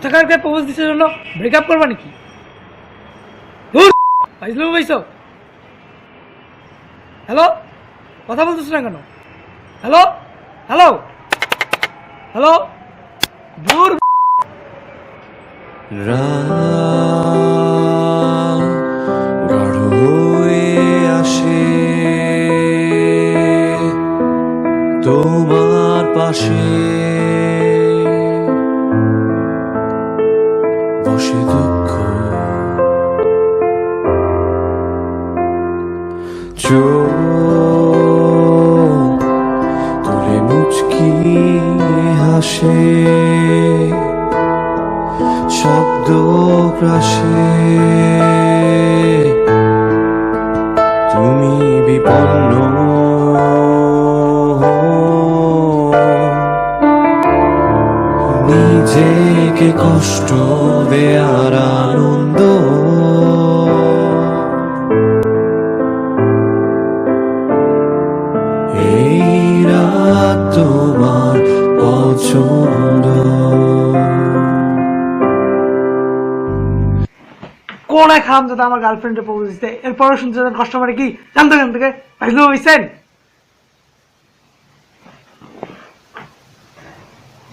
কোথাকার কে প্রপোজ জন্য করবা নাকি? পাইছিল পাইছো হ্যালো কথা না কেন? হ্যালো হ্যালো হ্যালো দূর আসে তোমার পাশে। বসে দুঃখ চোখ তুলে মুচকি হাসে শব্দ গ্রাসে তুমি বিপন্ন নিজেকে কষ্ট দেয়ার আনন্দ। এই রাত তোমার পছন্দ। কোন এক হারাম দাদা আমার গার্লফ্রেন্ডে প্রপোজ দিতে এরপরও শুনতে কাস্টমারে কি? জানতো কেন থেকে পাইছিল পাইছেন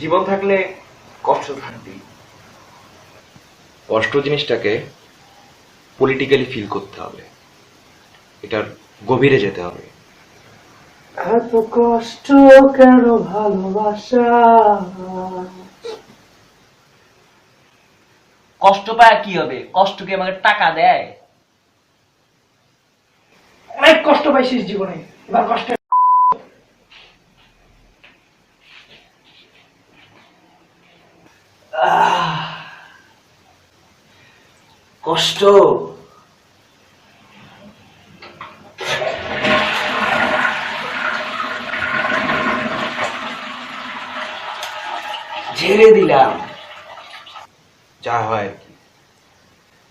জীবন থাকলে কষ্ট থাকবেই কষ্ট জিনিসটাকে পলিটিক্যালি ফিল করতে হবে। এটার গভীরে যেতে হবে। এত কষ্ট কেন ভালোবাসা? কষ্ট পায় কি হবে? কষ্ট কি আমাকে টাকা দেয়? অনেক কষ্ট পাইছিস জীবনে এবার কষ্ট কষ্ট। ঝেড়ে দিলাম। যা হয় কি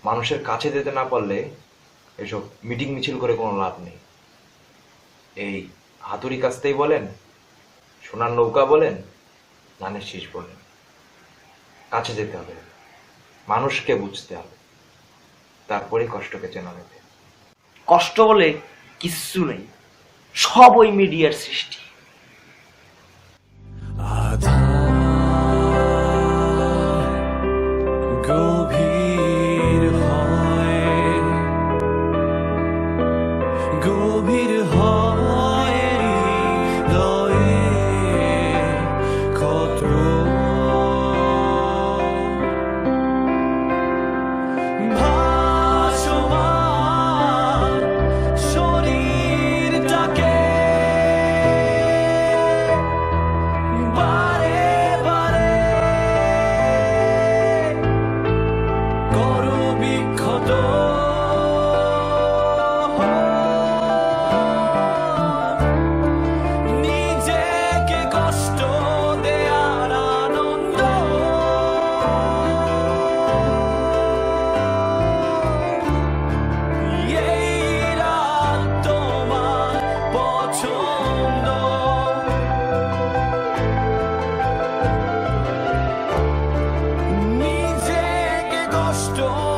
মানুষের কাছে যেতে না পারলে এসব মিটিং মিছিল করে কোনো লাভ নেই। এই হাতুড়ি কাছতেই বলেন, সোনার নৌকা বলেন নানের শীষ বলেন। কাছে যেতে হবে। মানুষকে বুঝতে হবে। তারপরে কষ্টকে চেনা যাবে। কষ্ট বলে কিচ্ছু নেই। সব ওই মিডিয়ার সৃষ্টি। storm.